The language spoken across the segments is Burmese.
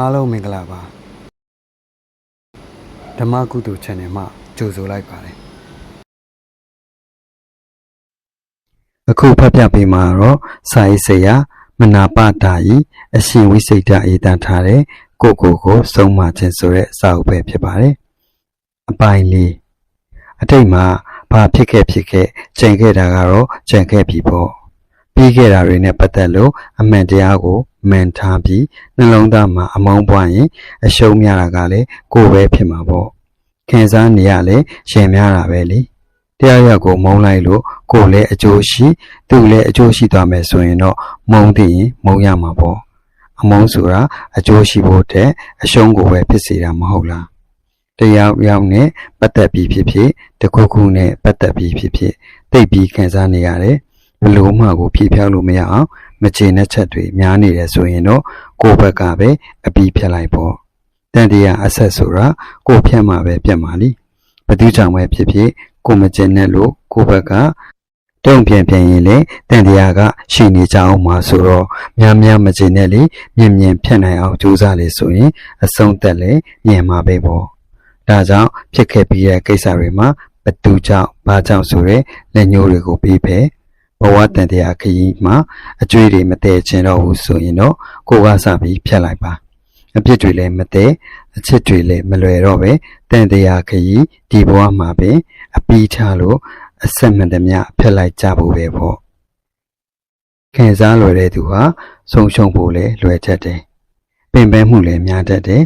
အားလုံးမင်္ဂလာပါဓမ္မကုသိုလ် channel မှာကြိုဆိုလိုက်ပါတယ်အခုဖတ်ပြပေးမှာတော့စာရေးဆရာမနာပတာဤအရှင်ဝိစိတ်တအေးတန်ထားတဲ့ကိုကိုကိုဆုံးမခြင်းဆိုတဲ့စာအုပ်ပဲဖြစ်ပါတယ်အပိုင်းလေးအတိတ်မှာဘာဖြစ်ခဲ့ဖြစ်ခဲ့ကြံခဲ့တာကတော့ကြံခဲ့ပြီပေါ့ပြီးခဲ့တာတွေနဲ့ပတ်သက်လို့အမှန်တရားကို မှန်ထားပြီးနှလုံးသားမှာအမောင်းပွားရင်အရှုံးများတာကလည်းကိုယ်ပဲဖြစ်မှာပေါ့ခံစားနေရလဲရှင်များတာပဲလေတရားရက်ကိုမုံလိုက်လို့ကိုယ်လည်းအကျိုးရှိသူလည်းအကျိုးရှိသွားမယ်ဆိုရင်တော့မုံသိရင်မုံရမှာပေါ့အမုန်းဆိုတာအကျိုးရှိဖို့တဲ့အရှုံးကိုပဲဖြစ်စေတာမဟုတ်လားတရားရောက်နဲ့ပတ်သက်ပြီးဖြစ်ဖြစ်တစ်ခုခုနဲ့ပတ်သက်ပြီးဖြစ်ဖြစ်သိပ်ပြီးခံစားနေရတယ်ဘလို့မှကိုဖြေဖြောက်လို့မရအောင် မချေနဲ့ချက်တွေများနေတယ်ဆိုရင်တော့ကိုယ့်ဘက်ကပဲအပီးဖြတ်လိုက်ပေါ့တန်တရားအဆက်ဆိုတာကိုယ်ဖြတ်မှာပဲပြတ်မှာလीဘသူကြောင့်ပဲဖြစ်ဖြစ်ကိုမချေနဲ့လို့ကိုယ့်ဘက်ကတုံ့ပြန်ပြန်ရင်လေတန်တရားကရှိနေကြအောင်မှာဆိုတော့များများမချေနဲ့လေမြင်မြင်ဖြတ်နိုင်အောင်ကြိုးစားလေဆိုရင်အဆုံးသက်လေမြင်မှာပဲပေါ့ဒါကြောင့်ဖြစ်ခဲ့ပြီးတဲ့ကိစ္စတွေမှာဘသူကြောင့်ဘာကြောင့်ဆိုရဲလက်ညှိုးတွေကိုပြီးပဲ ဘဝတန်တရားခရီးမှာအကျွေးတွေမတည့်ချင်တော့ဘူးဆိုရင်တော့ကိုယ်ကစပြီးဖြတ်လိုက်ပါအပြစ်တွေလည်းမတည့်အချစ်တွေလည်းမလွယ်တော့ပဲတန်တရားခရီးဒီဘဝမှာပင်အပီးထားလို့အဆက်မတည်းများဖြတ်လိုက်ကြဖို့ပဲပေါ့ခံစားလွယ်တဲ့သူဟာဆုံးရှုံးဖို့လည်းလွယ်တတ်တယ်ပင်ပန်းမှုလည်းများတတ်တယ်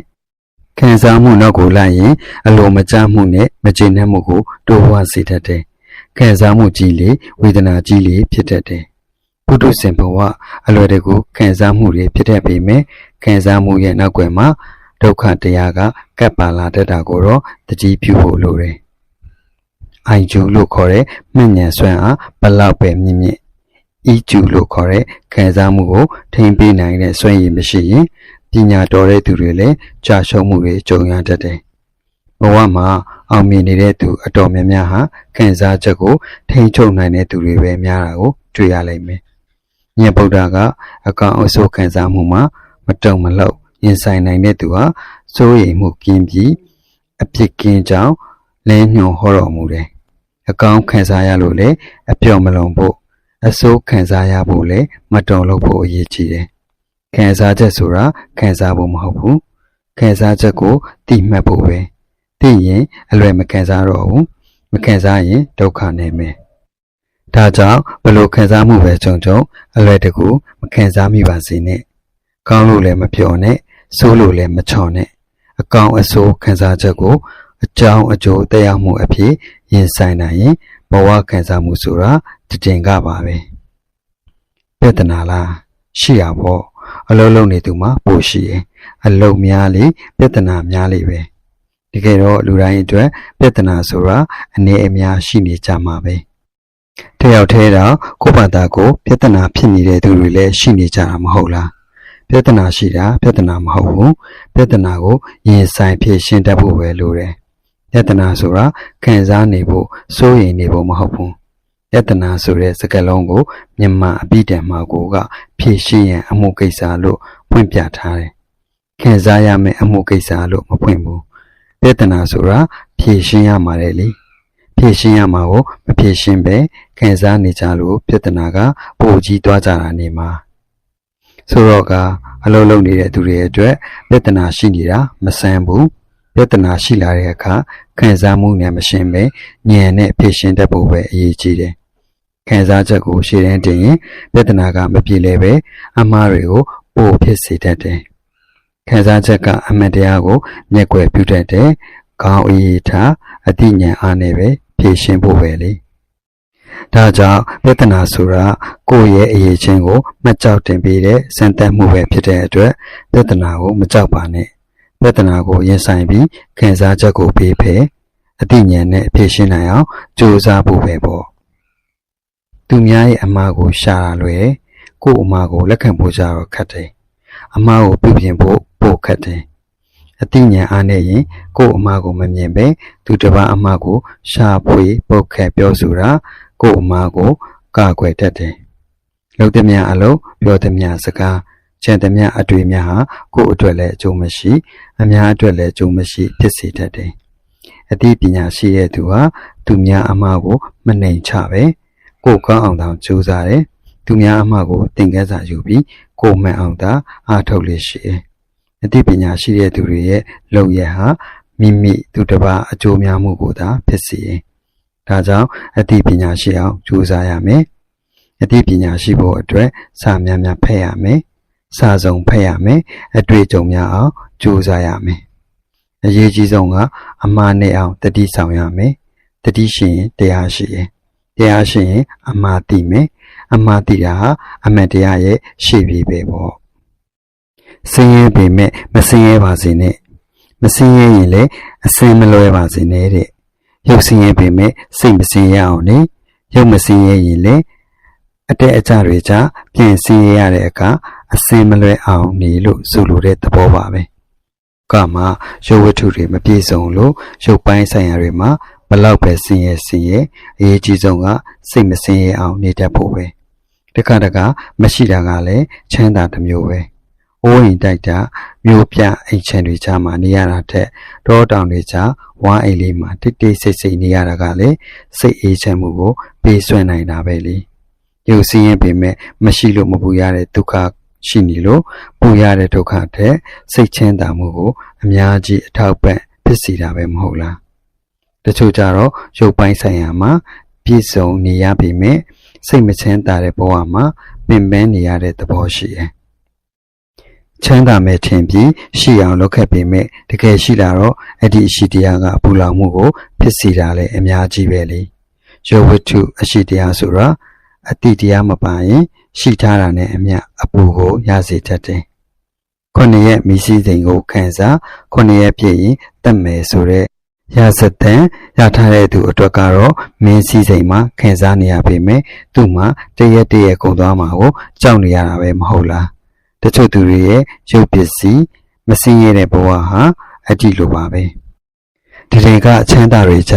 ခံစားမှုနောက်ကိုလိုက်ရင်အလိုမကျမှုနဲ့မကျေနပ်မှုကိုတိုးဝါစေတတ်တယ် ခံစားမှုကြီးလေဝေဒနာကြီးလေဖြစ်တတ်တယ်။ဘုဒ္ဓဆင်ဘဝအလွယ်တကူခံစားမှုတွေဖြစ်တတ်ပေမဲ့ခံစားမှုရဲ့နောက်ွယ်မှာဒုက္ခတရားကကပ်ပါလာတတ်တာကိုတော့တတိပြုဖို့လိုတယ်။အိုင်ကျူလို့ခေါ်တဲ့မှတ်ဉဏ်ဆွမ်းအားဘလောက်ပဲမြင့်မြင့်ဤကျူလို့ခေါ်တဲ့ခံစားမှုကိုထိမ့်ပေးနိုင်တဲ့စွမ်းရည်မရှိရင်ပညာတော်တဲ့သူတွေလည်းကြာရှုံးမှုတွေကြုံရတတ်တယ်။ ဘဝမှာအောင်မြင်နေတဲ့သူအတော်များများဟာခံစားချက်ကိုထိန်းချုပ်နိုင်တဲ့သူတွေပဲများတာကိုတွေ့ရလိမ့်မယ်။မြတ်ဗုဒ္ဓကအကောင်အဆိုးခံစားမှုမှာမတုံမလှုပ်ရင်ဆိုင်နိုင်တဲ့သူဟာစိုးရိမ်မှုကင်းပြီးအပြစ်ကင်းကြောင်းလဲညွန်ဟောတော်မူတယ်။အကောင်ခံစားရလို့လေအပြော့မလုံးဖို့အဆိုးခံစားရဖို့လေမတုံလို့ဖို့အရေးကြီးတယ်။ခံစားချက်ဆိုတာခံစားဖို့မဟုတ်ဘူး။ခံစားချက်ကိုတိမှတ်ဖို့ပဲ။ သိရင်အလွယ်မခံစားတော့ဘူးမခံစားရင်ဒုက္ခနေမယ်ဒါကြောင့်ဘလို့ခံစားမှုပဲကြုံကြုံအလွယ်တကူမခံစားမိပါစေနဲ့ကောင်းလို့လည်းမပြောနဲ့ဆိုးလို့လည်းမချော်နဲ့အကောင်အဆိုးခံစားချက်ကိုအကြောင်းအကျိုးတရားမှုအဖြစ်ရင်ဆိုင်နိုင်ရင်ဘဝခံစားမှုဆိုတာတည်ငကပါပဲပြဿနာလားရှိရပေါ့အလုံးလုံးနေသူမှာပို့ရှိရင်အလုံးများလေပြဿနာများလေပဲ တကယ်တော့လူတိုင်းအတွက်ပြဿနာဆိုတာအနေအများရှိနေကြမှာပဲတယောက်တည်းတော့ကိုယ့်ဘာသာကိုပြဿနာဖြစ်နေတဲ့သူတွေလည်းရှိနေကြတာမဟုတ်လားပြဿနာရှိတာပြဿနာမဟုတ်ဘူးပြဿနာကိုရင်ဆိုင်ဖြေရှင်းတတ်ဖို့ပဲလိုတယ်ပြဿနာဆိုတာခံစားနေဖို့စိုးရိမ်နေဖို့မဟုတ်ဘူးပြဿနာဆိုတဲ့စကားလုံးကိုမြန်မာအပိတံမှာကိုက ဖြေရှင်းရန်အမှုကိစ္စလို့ဖွင့်ပြထားတယ်ခံစားရမယ့်အမှုကိစ္စလို့မဖွင့်ဘူး ပြဿနာဆိုတာဖြေရှင်းရမှာလေလေဖြေရှင်းရမှာကိုမဖြေရှင်းပဲခံစားနေကြလို့ပြဿနာကပိုကြီးသွားကြတာနေမှာဆိုတော့ကအလုံးလုံးနေတဲ့သူတွေအတွက်ပြဿနာရှိနေတာမဆန်းဘူးပြဿနာရှိလာတဲ့အခါခံစားမှုနဲ့မရှင်းပဲဉာဏ်နဲ့ဖြေရှင်းတတ်ဖို့ပဲအရေးကြီးတယ်ခံစားချက်ကိုရှေ့တန်းတင်ရင်ပြဿနာကမပြေလဲပဲအမှားတွေကိုပိုဖြစ်စေတတ်တယ် ခံစားချက်ကအမှန်တရားကိုမျက်ွယ်ပြုတတ်တယ်။ခေါင်းအည်ထားအတိညာဉ်အားနဲ့ပဲဖြေရှင်းဖို့ပဲလေ။ဒါကြောင့်ပြဿနာဆိုတာကိုယ့်ရဲ့အရေးချင်းကိုမကြောက်တင်ပြီးတဲ့စံတက်မှုပဲဖြစ်တဲ့အတွက်ပြဿနာကိုမကြောက်ပါနဲ့။ပြဿနာကိုရင်ဆိုင်ပြီးခံစားချက်ကိုပေးဖယ်အတိညာဉ်နဲ့ဖြေရှင်းနိုင်အောင်ကြိုးစားဖို့ပဲပေါ့။သူများရဲ့အမှားကိုရှာရလွယ်ကိုယ့်အမှားကိုလက်ခံဖို့ကြတော့ခက်တယ်။အမှားကိုပြုပြင်ဖို့ ပိုခတ်တယ်။အတိညာဉ်အားနဲ့ရင်ကိုယ့်အမှားကိုမမြင်ပဲသူတစ်ပါးအမှားကိုရှာဖွေပုတ်ခတ်ပြောဆိုတာကိုယ့်အမှားကိုကာကွယ်တတ်တယ်။လုံသမျှအလုံးပြောသမျှစကားကျန်သမျှအတွေ့များဟာကိုယ်အတွက်လည်းအကျိုးမရှိ အများအတွက်လည်းအကျိုးမရှိဖြစ်စေတတ်တယ်အသိပညာရှိတဲ့သူဟာသူများအမှားကိုမနှိမ်ချပဲကိုယ်ကောင်းအောင်တောင်ကြိုးစားတယ်သူများအမှားကိုသင်ခန်းစာယူပြီးကိုယ်မှန်အောင်သာအားထုတ်လို့ရှိတယ် အသိပညာရှိတဲ့သူတွေရဲ့လုပ်ရဟာမိမိသူတစ်ပါးအကျိုးများမှုကိုသာဖြစ်စေရင်ဒါကြောင့်အသိပညာရှိအောင်ကြိုးစားရမယ်အသိပညာရှိဖို့အတွက်စာများများဖတ်ရမယ်စာစုံဖတ်ရမယ်အတွေ့အကြုံများအောင်ကြိုးစားရမယ်အရေးကြီးဆုံးကအမှားနဲ့အောင်တတိဆောင်ရမယ်တတိရှိရင်တရားရှိရင်တရားရှိရင်အမှားသိမယ်အမှားသိတာဟာအမှန်တရားရဲ့ရှေ့ပြေပဲပေါ့ စင်းရဲပေမဲ့မစင်းရဲပါစေနဲ့မစင်းရဲရင်လည်းအစင်းမလွဲပါစေနဲ့တဲ့ရုပ်စင်းရဲပေမဲ့စိတ်မစင်းရအောင်နဲ့ရုပ်မစင်းရဲရင်လည်းအတက်အကျတွေကြပြင်စင်းရရတဲ့အခါအစင်းမလွဲအောင်နေလို့ဆိုလိုတဲ့သဘောပါပဲကမှရုပ်ဝတ္ထုတွေမပြည့်စုံလို့ရုပ်ပိုင်းဆိုင်ရာတွေမှာဘလောက်ပဲစင်းရဲစင်းရဲအရေးကြီးဆုံးကစိတ်မစင်းရဲအောင်နေတတ်ဖို့ပဲတခါတခါမရှိတာကလည်းချမ်းသာတစ်မျိုးပဲ အိုးရင်တိုက်တာမျိုးပြအိမ်ချမ်းတွေကြားမှာနေရတာတဲ့တောတောင်တွေကြားဝါအိမ်လေးမှာတိတ်တိတ်ဆိတ်ဆိတ်နေရတာကလည်းစိတ်အေးချမ်းမှုကိုပေးဆွနိုင်တာပဲလေရုပ်စင်းရင်ပေမဲ့မရှိလို့မပူရတဲ့ဒုက္ခရှိနေလို့ပူရတဲ့ဒုက္ခတဲ့စိတ်ချမ်းသာမှုကိုအများကြီးအထောက်ပံ့ဖြစ်စီတာပဲမဟုတ်လားတချို့ကြတော့ရုပ်ပိုင်းဆိုင်ရာမှာပြည့်စုံနေရပေမဲ့စိတ်မချမ်းသာတဲ့ဘဝမှာပင်ပန်းနေရတဲ့သဘောရှိတယ် ချမ်းသာမဲ့ထင်ပြီးရှိအောင်လုပ်ခဲ့ပေမဲ့တကယ်ရှိလာတော့အဲ့ဒီအရှိတရားကပူလောင်မှုကိုဖြစ်စေတာလည်းအများကြီးပဲလေယောဝတ္ထုအရှိတရားဆိုတာအတိတရားမပါရင်ရှိထားတာနဲ့အမျှအပူကိုရစေတတ်တယ်ခုနှစ်ရက်မိစည်းစိမ်ကိုခံစားခုနှစ်ရက်ပြည့်ရင်တတ်မယ်ဆိုတော့ရစတဲ့ရထားတဲ့သူအတွက်ကတော့မင်းစည်းစိမ်မှာခံစားနေရပေမဲ့သူ့မှာတရက်တရက်ကုန်သွားမှာကိုကြောက်နေရတာပဲမဟုတ်လား တချို့သူတွေရဲ့ရုပ်ပစ္စည်းမစင်းရတဲ့ဘဝဟာအတိလိုပါပဲဒီတွေကအချမ်းသာတွေကြ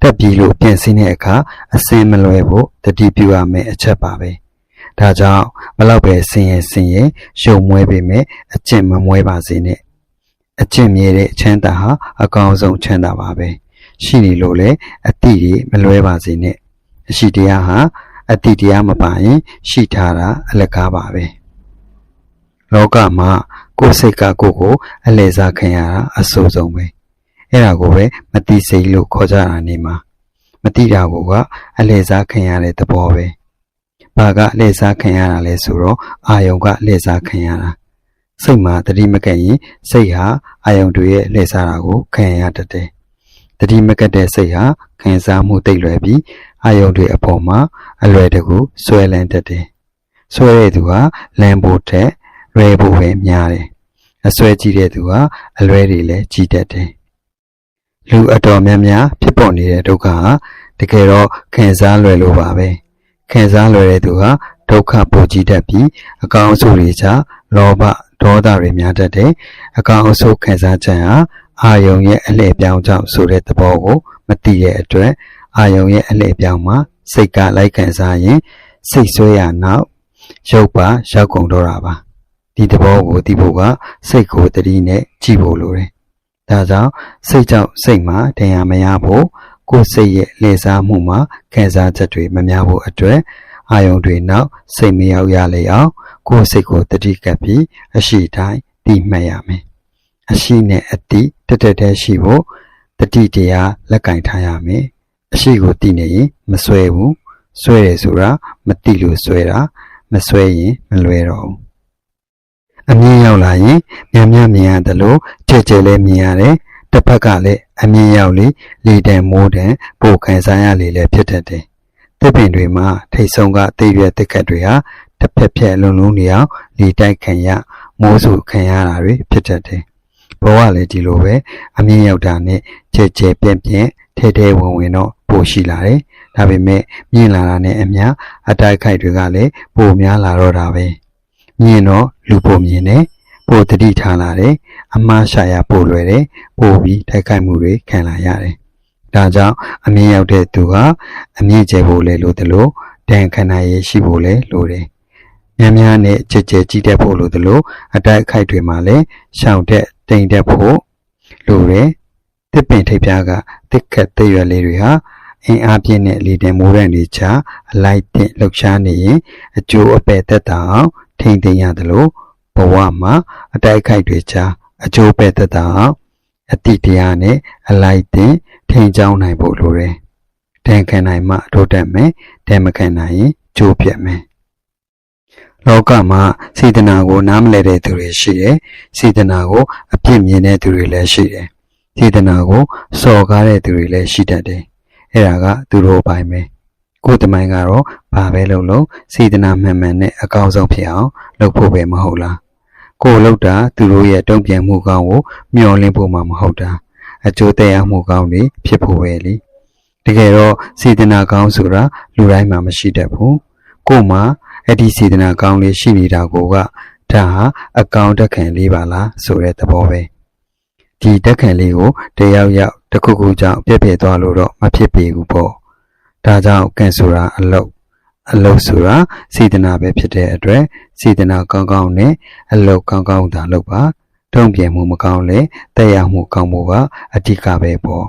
တက်ပြီးလို့ပြင်ဆင်တဲ့အခါအစင်မလွယ်ဖို့တတိပြုရမယ်အချက်ပါပဲဒါကြောင့်ဘလောက်ပဲဆင်းရဲဆင်းရဲရုံမွဲပေမဲ့အကျင့်မမွဲပါစေနဲ့အကျင့်မြဲတဲ့ချမ်းသာဟာအကောင်းဆုံးချမ်းသာပါပဲရှိနေလို့လေအတိတွေမလွဲပါစေနဲ့အရှိတရားဟာအတိတရားမပါရင် ရှိထားတာအလကားပါပဲ လောကမှာကိုယ်စိတ်ကကိုယ်ကိုအလဲစားခံရတာအဆိုးဆုံးပဲအဲ့ဒါကိုပဲမတိစိတ်လို့ခေါ်ကြတာနေမှာမတိတာကိုကအလဲစားခံရတဲ့သဘောပဲဘာကအလဲစားခံရတာလဲဆိုတော့အာယုံကလဲစားခံရတာစိတ်မှာတတိမကက်ရင်စိတ်ဟာအာယုံတွေရဲ့လဲစားတာကိုခံရတတ်တယ်တတိမကက်တဲ့စိတ်ဟာခံစားမှုတိတ်လွယ်ပြီးအာယုံတွေအပေါ်မှာအလွယ်တကူဆွဲလန်းတတ်တယ်ဆွဲတဲ့သူဟာလမ်းဖို့ထက် လွယ်ဖို့ပဲများတယ်အစွဲကြီးတဲ့သူဟာအလွဲတွေလည်းကြီးတတ်တယ်လူအတော်များများဖြစ်ပေါ်နေတဲ့ဒုက္ခဟာတကယ်တော့ခံစားလွယ်လို့ပါပဲခံစားလွယ်တဲ့သူဟာဒုက္ခပိုကြီးတတ်ပြီးအကောင်အဆိုးတွေကြောင့်လောဘဒေါသတွေများတတ်တယ်အကောင်အဆိုးခံစားချက်ဟာအာယုံရဲ့အလှည့်ပြောင်းကြောင့်ဆိုတဲ့သဘောကိုမသိတဲ့အတွက်အာယုံရဲ့အလှည့်ပြောင်းမှာစိတ်ကလိုက်ခံစားရင်စိတ်ဆွဲရနောက်ရုပ်ပါရောက်ကုန်တော့တာပါ ဒီသဘောကိုသိဖို့ကစိတ်ကိုတတိနဲ့ကြည့်ဖို့လိုတယ်ဒါကြောင့်စိတ်ကြောင့်စိတ်မှာတရားမရဖို့ကိုယ်စိတ်ရဲ့လှည့်စားမှုမှာခံစားချက်တွေမများဖို့အတွက်အာယုံတွေနောက်စိတ်မရောက်ရလေအောင်ကိုယ်စိတ်ကိုတတိကပ်ပြီးအရှိတိုင်းသိမှတ်ရမယ်အရှိနဲ့အတိတတက်တည်းရှိဖို့တတိတရားလက်ကင်ထားရမယ်အရှိကိုသိနေရင်မဆွဲဘူးဆွဲတယ်ဆိုတာမသိလို့ဆွဲတာမဆွဲရင်မလွယ်တော့ဘူး အမြင်ရောက်လာရင်မြန်မြန်မြင်ရတယ်လို့ကြဲကြဲလေးမြင်ရတယ်တစ်ဖက်ကလည်းအမြင်ရောက်လေလေတံမိုးတံပိုခံစားရလေလည်းဖြစ်တတ်တယ်သစ်ပင်တွေမှာထိတ်ဆုံးကသိရွက်တစ်ခတ်တွေဟာတစ်ဖက်ဖက်လုံးလုံးနေအောင်လေတိုက်ခံရမိုးဆူခံရတာတွေဖြစ်တတ်တယ်ဘဝလည်းဒီလိုပဲအမြင်ရောက်တာနဲ့ကြဲကြဲပြန့်ပြန့်ထဲထဲဝင်ဝင်တော့ပိုရှိလာတယ်ဒါပေမဲ့မြင်လာတာနဲ့အမျှအတိုက်ခိုက်တွေကလည်းပိုများလာတော့တာပဲ မြင်တော့လူပိုမြင်တယ်ပိုတတိထားလာတယ်အမှားရှာရပိုလွယ်တယ်ပိုပြီးတိုက်ခိုက်မှုတွေခံလာရတယ်ဒါကြောင့်အမြင်ရောက်တဲ့သူဟာအမြင့်ကျယ်ဖို့လည်းလိုတယ်လို့တန်ခဏရေးရှိဖို့လည်းလိုတယ်များများနဲ့ကြည်ကြဲကြီးတက်ဖို့လိုသလိုအတိုက်အခိုက်တွေမှာလည်းရှောင်တက်တိမ်တက်ဖို့လိုတယ်တစ်ပင်ထိပ်ပြားကတစ်ခတ်တဲ့ရွယ်လေးတွေဟာအင်းအားပြင်းတဲ့လေတင်မိုးရံတွေချအလိုက်တင်လှုပ်ရှားနေရင်အကျိုးအပဲ့သက်သာအောင် ထိမ့်သိမ်းရသလိုဘဝမှာအတိုက်အခိုက်တွေချအကျိုးပဲ့သက်သာအောင်အတိတရားနဲ့အလိုက်တင်ထိန်ချောင်းနိုင်ဖို့လိုတယ်။တန်ခံနိုင်မှထိုးတက်မယ်။တန်မခံနိုင်ရင်ကျိုးပြတ်မယ်။လောကမှာစေတနာကိုနားမလည်တဲ့သူတွေရှိတယ်။စေတနာကိုအပြစ်မြင်တဲ့သူတွေလည်းရှိတယ်။စေတနာကိုစော်ကားတဲ့သူတွေလည်းရှိတတ်တယ်။အဲ့ဒါကသူတို့ပိုင်းပဲ။ ကိုယ်တမိုင်းကတော့ဘာပဲလုပ်လို့စေတနာမှန်မှန်နဲ့အကောင်းဆုံးဖြစ်အောင်လုပ်ဖို့ပဲမဟုတ်လား။ကိုယ်လုပ်တာသူတို့ရဲ့တုံ့ပြန်မှုကောင်းကိုမျှော်လင့်ဖို့မှမဟုတ်တာ။အကျိုးသက်ရောက်မှုကောင်းတွေဖြစ်ဖို့ပဲလေ။တကယ်တော့စေတနာကောင်းဆိုတာလူတိုင်းမှာမရှိတတ်ဘူး။ကိုယ်မှာအဲ့ဒီစေတနာကောင်းလေးရှိနေတာကိုကဒါဟာအကောင်တက်ခံလေးပါလားဆိုတဲ့သဘောပဲ။ဒီတက်ခံလေးကိုတယောက်ယောက်တစ်ခုခုကြောင့်ပြည့်ပြည့်သွားလို့တော့မဖြစ်ပေဘူးပေါ့။ ဒါကြောင့်ကံဆိုတာအလုတ်အလုတ်ဆိုတာစေတနာပဲဖြစ်တဲ့အတွက်စေတနာကောင်းကောင်းနဲ့အလုတ်ကောင်းကောင်းသာလုပ်ပါ။တုံ့ပြန်မှုမကောင်းလဲတက်ရောက်မှုကောင်းမှုကအဓိကပဲပေါ့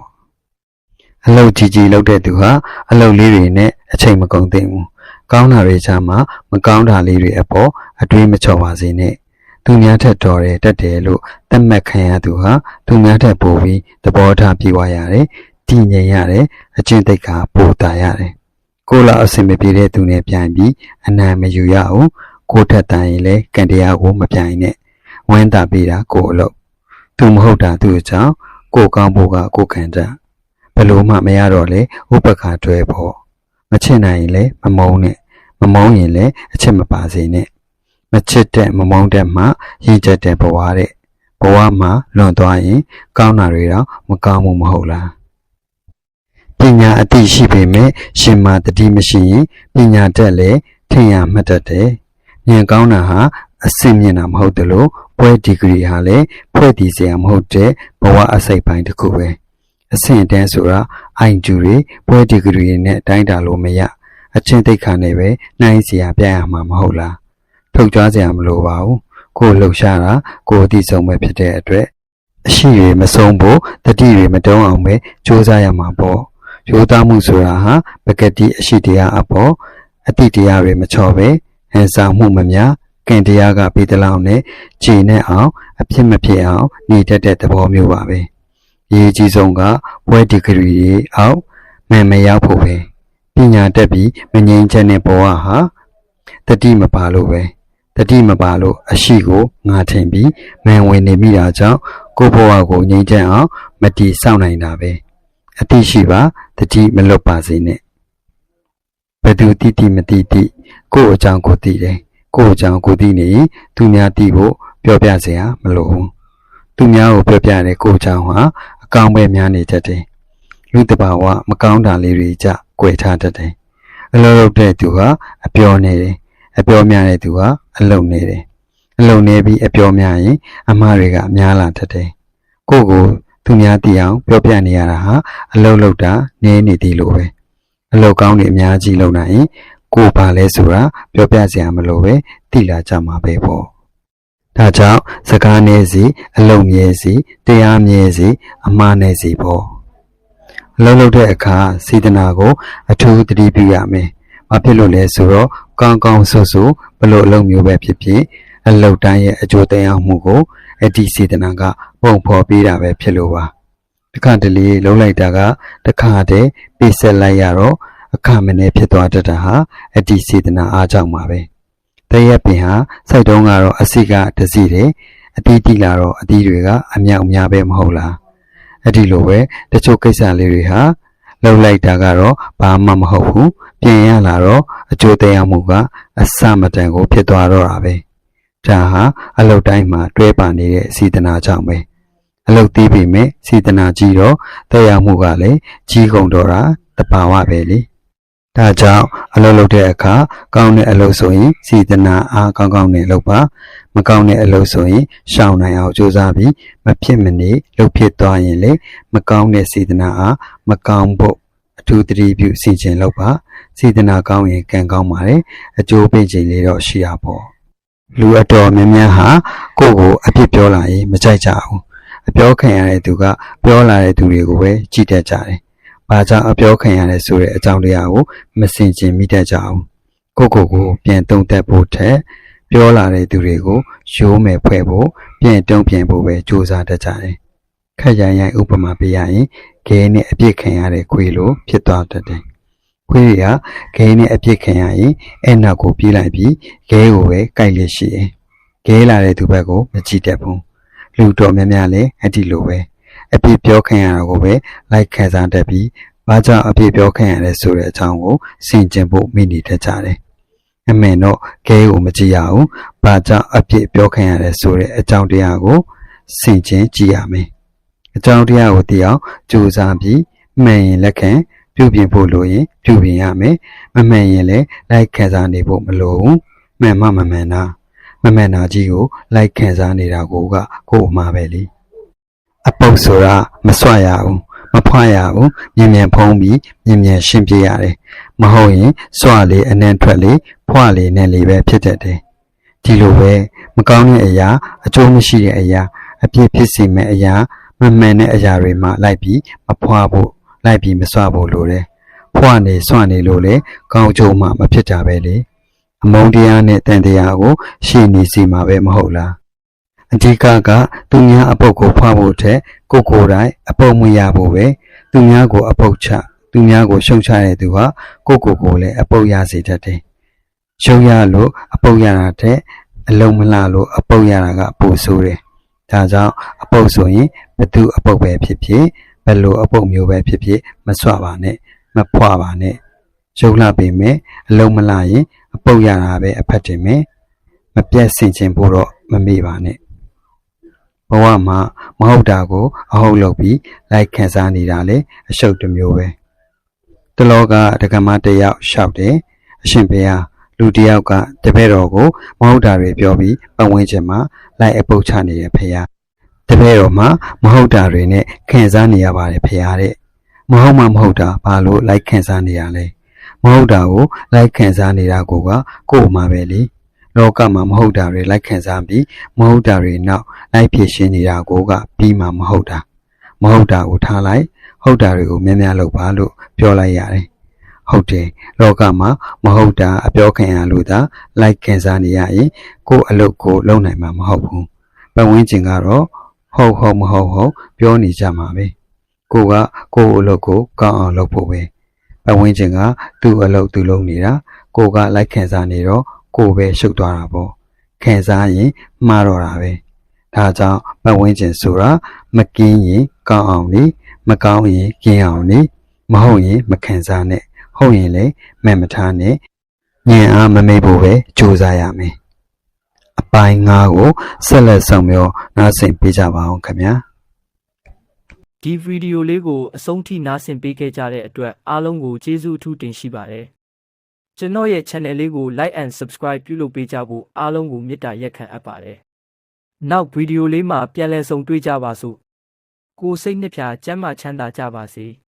။အလုတ်ကြီးကြီးလုပ်တဲ့သူဟာအလုတ်လေးတွေနဲ့အချိန်မကုန်သင့်ဘူး။ကောင်းတာတွေချမ်းမှာမကောင်းတာလေးတွေအပေါ်အတွေးမချော်ပါစေနဲ့။သူများထက်တော်တယ်တက်တယ်လို့သတ်မှတ်ခံရသူဟာသူများထက်ပိုပြီးသဘောထားပြေဝရတယ်။ တည်ငြိမ်ရတယ်။အကျင့်သိက္ခာပိုတာရတယ်။ကိုယ်လာအစင်မပြေတဲ့သူနဲ့ပြန်ပြီးအနံမယူရအောင်ကိုယ်ထက်တန်ရင်လည်းကံတရားကိုမပြိုင်နဲ့ဝမ်းသာပေးတာကိုယ်အလုပ်သူမဟုတ်တာသူ့အကြောင်းကိုယ်ကောင်းဖို့ကကိုယ်ခံတာဘယ်လိုမှမရတော့လေဥပက္ခတွဲဖို့မချစ်နိုင်ရင်လည်းမမုန်းနဲ့မမုန်းရင်လည်းအချစ်မပါစေနဲ့မချစ်တဲ့မမုန်းတဲ့မှရည်ချက်တဲ့ဘဝတဲ့ဘဝမှာလွန်သွားရင် ကောင်းတာတွေတော့မကောင်းမှုမဟုတ်လား ပညာအသိရှိပေမဲ့ရှင်မာတတိမရှိရင်ပညာတက်လည်းထင်ရမှတ်တတ်တယ်ဉာဏ်ကောင်းတာဟာအစင်မြင်တာမဟုတ်တယ်လို့ပွဲဒီဂရီဟာလည်းဖွဲ့တည်စရာမဟုတ်တဲ့ဘဝအစိတ်ပိုင်းတစ်ခုပဲအဆင့်တန်းဆိုတာအိုင်ကျူတွေပွဲဒီဂရီတွေနဲ့တိုင်းတာလို့မရအချင်းသိက္ခာနဲ့ပဲနှိုင်းစရာပြရမှာမဟုတ်လားထုတ်ကြွားစရာမလိုပါဘူးကိုယ်လှုပ်ရှားတာကိုယ်အသိဆုံးပဲဖြစ်တဲ့အတွက်အရှိတွေမဆုံးဖို့တတိတွေမတုံးအောင်ပဲစူးစမ်းရမှာပေါ့ ရိုးသားမှုဆိုတာဟာပကတိအရှိတရားအပေါ်အတိတရားတွေမချော်ပဲဟန်ဆောင်မှုမများကင်တရားကပြီးတလောင်းနဲ့ခြေနဲ့အောင် အဖြစ်မဖြစ်အောင်နေတတ်တဲ့သဘောမျိုးပါပဲအရေးကြီးဆုံးကဘွဲဒီဂရီရေအောက်မန်မရောက်ဖို့ပဲပညာတက်ပြီးမငြိမ်းချမ်းတဲ့ဘဝဟာတတိမပါလို့ပဲတတိမပါလို့အရှိကိုငါထင်ပြီးမန်ဝင်နေမိတာကြောင့်ကိုယ့်ဘဝကိုငြိမ်းချမ်းအောင်မတီးစောင့်နိုင်တာပဲ အတိရှိပါတတိမလွတ်ပါစေနဲ့ဘသူတိတိမတိတိကိုယ့်အကြောင်းကိုသိတယ်ကိုယ့်အကြောင်းကိုသိနေရင်သူများသိဖို့ပြောပြစရာမလိုဘူးသူများကိုပြောပြတဲ့ကိုယ့်အကြောင်းဟာအကောင်းပဲများနေတတ်တယ်လူတဘာဝမကောင်းတာလေးတွေကြကွယ်ထားတတ်တယ်အလုံးလုံးတဲ့သူဟာအပြောနေတယ်အပြောများတဲ့သူဟာအလုံးနေတယ်အလုံးနေပြီးအပြောများရင် အမှားတွေကများလာတတ်တယ်ကိုယ့်ကိုယ် သူများသိအောင်ပြောပြနေရတာဟာအလုံးလုံးတာနည်းနေသည်လို့ပဲအလုတ်ကောင်းတွေအများကြီးလုပ်နိုင်ရင်ကိုယ်ပါလဲဆိုတာပြောပြစရာမလိုပဲသိလာကြမှာပဲပေါ့ဒါကြောင့်စကားနည်းစီအလုံမြဲစီတရားမြဲစီအမှားနည်းစီပေါ့အလုံးလုံးတဲ့အခါစေတနာကို အထူးသတိပြုရမယ်ဘာဖြစ်လို့လဲဆိုတော့ကောင်းကောင်းဆိုဆိုဘလို့အလုံးမျိုးပဲဖြစ်ဖြစ်အလုတ်တိုင်းရဲ့အကျိုးတရားမှုကို အဒီစေတနာကပုံဖော်ပေးတာပဲဖြစ်လို့ပါတခါတလေလုံးလိုက်တာကတခါတည်းပြစ်ဆက်လိုက်ရတော့အခမနဲ့ဖြစ်သွားတတ်တာဟာအဒီစေတနာအားကြောင့်ပါပဲတရက်ပင်ဟာစိုက်တုံးကတော့အစိကတစီတယ်အတီးတီလာတော့အတီးတွေကအမြောက်အများပဲမဟုတ်လားအဲ့ဒီလိုပဲတချို့ကိစ္စလေးတွေဟာလှုပ်လိုက်တာကတော့ဘာမှမဟုတ်ဘူးပြင်ရလာတော့အကျိုးတရားမှုကအစမတန်ကိုဖြစ်သွားတော့တာပဲ ဒါဟာအလုတ်တိုင်းမှာတွဲပါနေတဲ့စေတနာကြောင့်ပဲအလုတ်သေးပေမဲ့စေတနာကြီးတော့တရားမှုကလည်းကြီးကုန်တော့တာတဘာဝပဲလေဒါကြောင့်အလုပ်လုပ်တဲ့အခါကောင်းတဲ့အလုပ်ဆိုရင်စေတနာအားကောင်းကောင်းနဲ့လုပ်ပါမကောင်းတဲ့အလုပ်ဆိုရင်ရှောင်နိုင်အောင်ကြိုးစားပြီးမဖြစ်မနေလုပ်ဖြစ်သွားရင်လေမကောင်းတဲ့စေတနာအားမကောင်းဖို့အထူးသတိပြုစီစဉ်လုပ်ပါစေတနာကောင်းရင်ကံကောင်းပါတယ်အကျိုးပေးခြင်းလေးတော့ရှိရပေါ့ လူအတော်များများဟာကိုယ့်ကိုအပြစ်ပြောလာရင်မကြိုက်ကြဘူးအပြောခံရတဲ့သူကပြောလာတဲ့သူတွေကိုပဲကြည့်တတ်ကြတယ်ဘာကြောင့်အပြောခံရတယ်ဆိုတဲ့အကြောင်းတရားကိုမစင်ကျင်မိတတ်ကြဘူးကိုယ့်ကိုယ်ကိုပြန်တုံ့တက်ဖို့ထက်ပြောလာတဲ့သူတွေကိုရိုးမယ်ဖွဲ့ဖို့ပြန်တုံ့ပြန်ဖို့ပဲကြိုးစားတတ်ကြတယ်ခက်ရန်ရိုင်ဥပမာပေးရရင်ဂဲနဲ့အပြစ်ခံရတဲ့ခွေးလိုဖြစ်သွားတတ်တယ်။ ခွေးတွေကဂဲနဲ့အပြစ်ခံရရင်အဲ့နောက်ကိုပြေးလိုက်ပြီးဂဲကိုပဲကိုက်လက်ရှိတယ်။ဂဲလာတဲ့သူဘက်ကိုမကြည့်တတ်ဘူး။လူတော်များများလည်းအဲ့ဒီလိုပဲအပြစ်ပြောခံရတာကိုပဲလိုက်ခံစားတတ်ပြီးဘာကြောင့်အပြစ်ပြောခံရတယ်ဆိုတဲ့အကြောင်းကိုစင်ကြင်ဖို့မိနေတတ်ကြတယ်။အမှန်တော့ဂဲကိုမကြည့်ရဘူး။ဘာကြောင့်အပြစ်ပြောခံရတယ်ဆိုတဲ့အကြောင်းတရားကိုစင်ကြင်ကြည့်ရမယ်။အကြောင်းတရားကိုသိအောင်ကြိုးစားပြီးမှန်ရင်လက်ခံ ပြုပြင်ဖို့လိုရင်ပြုပြင်ရမယ်မမှန်ရင်လည်းလိုက်ခံစားနေဖို့မလိုဘူးမှန်မှမမှန်တာမမှန်တာကြီးကိုလိုက်ခံစားနေတာကိုကကိုယ်အမှားပဲလေအပုပ်ဆိုတာမစွရဘူးမဖွာရဘူးမြင်မြန်ဖုံးပြီးမြင်မြန်ရှင်းပြရတယ်မဟုတ်ရင်စွလေအနှံ့ထွက်လေဖွာလေနဲ့လေပဲဖြစ်တတ်တယ်ဒီလိုပဲမကောင်းတဲ့အရာအကျိုးမရှိတဲ့အရာအပြစ်ဖြစ်စေမဲ့အရာမမှန်တဲ့အရာတွေမှလိုက်ပြီးမဖွာဖို့ လိုက်ပြီးမစွဖို့လိုတယ်။ဖွာနေစွနေလို့လေကောင်းကျိုးမှမဖြစ်တာပဲလေ။အမုန်းတရားနဲ့တန်တရားကိုရှင်းနေစီမှာပဲမဟုတ်လား။အဓိကကသူများအပုတ်ကိုဖွာဖို့တဲ့ကိုယ်ကိုယ်တိုင်အပုတ်မရဖို့ပဲသူများကိုအပုတ်ချသူများကိုရှုံချတဲ့သူဟာကိုယ့်ကိုယ်ကိုလည်းအပုတ်ရစေတတ်တယ်။ရှုံရလို့အပုတ်ရတာတဲ့အလုံးမလှလို့အပုတ်ရတာကပိုဆိုးတယ်။ဒါကြောင့်အပုတ်ဆိုရင်ဘသူအပုတ်ပဲဖြစ်ဖြစ်ဘ ယ်လိုအပုတ်မျိုးပဲဖြစ်ဖြစ်မစွပါနဲ့မဖွာပါနဲ့ရုပ်လှပေမဲ့အလုံးမလှရင်အပုတ်ရတာပဲအဖက်တင်မယ်မပြတ်စင်ချင်ဖို့တော့မမေ့ပါနဲ့ဘဝမှာမဟုတ်တာကို အဟုတ်လုပ်ပြီးလိုက်ခံစားနေတာလေအရှုပ်တစ်မျိုးပဲတလောကဒကမတစ်ယောက်ရှောက်တယ်အရှင်ဘုရားလူတစ်ယောက်ကတပည့်တော်ကိုမဟုတ်တာတွေပြောပြီးပတ်ဝန်းကျင်မှာလိုက်အပုတ်ချနေတယ်ဖေဟာ တပည့်တော်မှာမဟုတ်တာတွေနဲ့ခံစားနေရပါတယ်ဖေဟာတဲ့မဟုတ်မှမဟုတ်တာဘာလို့လိုက်ခံစားနေရလဲမဟုတ်တာကိုလိုက်ခံစားနေတာကိုကကိုယ်မှာပဲလေလောကမှာမဟုတ်တာတွေလိုက်ခံစားပြီးမဟုတ်တာတွေနောက်လိုက်ဖြစ်ရှင်းနေတာကိုကပြီးမှမဟုတ်တာမဟုတ်တာကိုထားလိုက်ဟုတ်တာတွေကိုများများလုပ်ပါလို့ပြောလိုက်ရတယ်ဟုတ်တယ်လောကမှာမဟုတ်တာအပြောခံရလို့သာလိုက်ခံစားနေရရင်ကိုယ်အလုပ်ကိုလုပ်နိုင်မှာမဟုတ်ဘူးပတ်ဝန်းကျင်ကတော့ ဟုတ်ဟုတ်မဟုတ်ဟုတ်ပြောနေကြမှာပဲကိုကကိုယ်အလုပ်ကိုကောင်းအောင်လုပ်ဖို့ပဲပတ်ဝန်းကျင်ကသူ့အလုပ်သူလုပ်နေတာကိုကလိုက်ခံစားနေတော့ကိုယ်ပဲရှုပ်သွားတာပေါ့ခံစားရင်မှားတော့တာပဲဒါကြောင့်ပတ်ဝန်းကျင်ဆိုတာမကင်းရင်ကောင်းအောင်နေမကောင်းရင်ကင်းအောင်နေမဟုတ်ရင်မခံစားနဲ့ဟုတ်ရင်လည်းမန်မထားနဲ့ညံအားမမေ့ဖို့ပဲကြိုးစားရမယ်အ ပိုင်း၅ကိုဆက်လက်ဆောင်ပြောနားဆင်ပေးကြပါအောင်ခင်ဗျာဒီဗီဒီယိုလေးကိုအဆုံးထိနားဆင်ပေးခဲ့ကြတဲ့အတွက်အားလုံးကိုကျေးဇူးအထူးတင်ရှိပါတယ်။ကျွန်တော်ရဲ့ channel လေးကို like and subscribe ပြုလုပ်ပေးကြဖို့အားလုံးကိုမေတ္တာရက်ခံအပ်ပါတယ်။နောက်ဗီဒီယိုလေးမှာပြန်လည်ဆုံတွေ့ကြပါစို့။ကိုယ်စိတ်နှစ်ဖြာကျမ်းမာချမ်းသာကြပါစေ။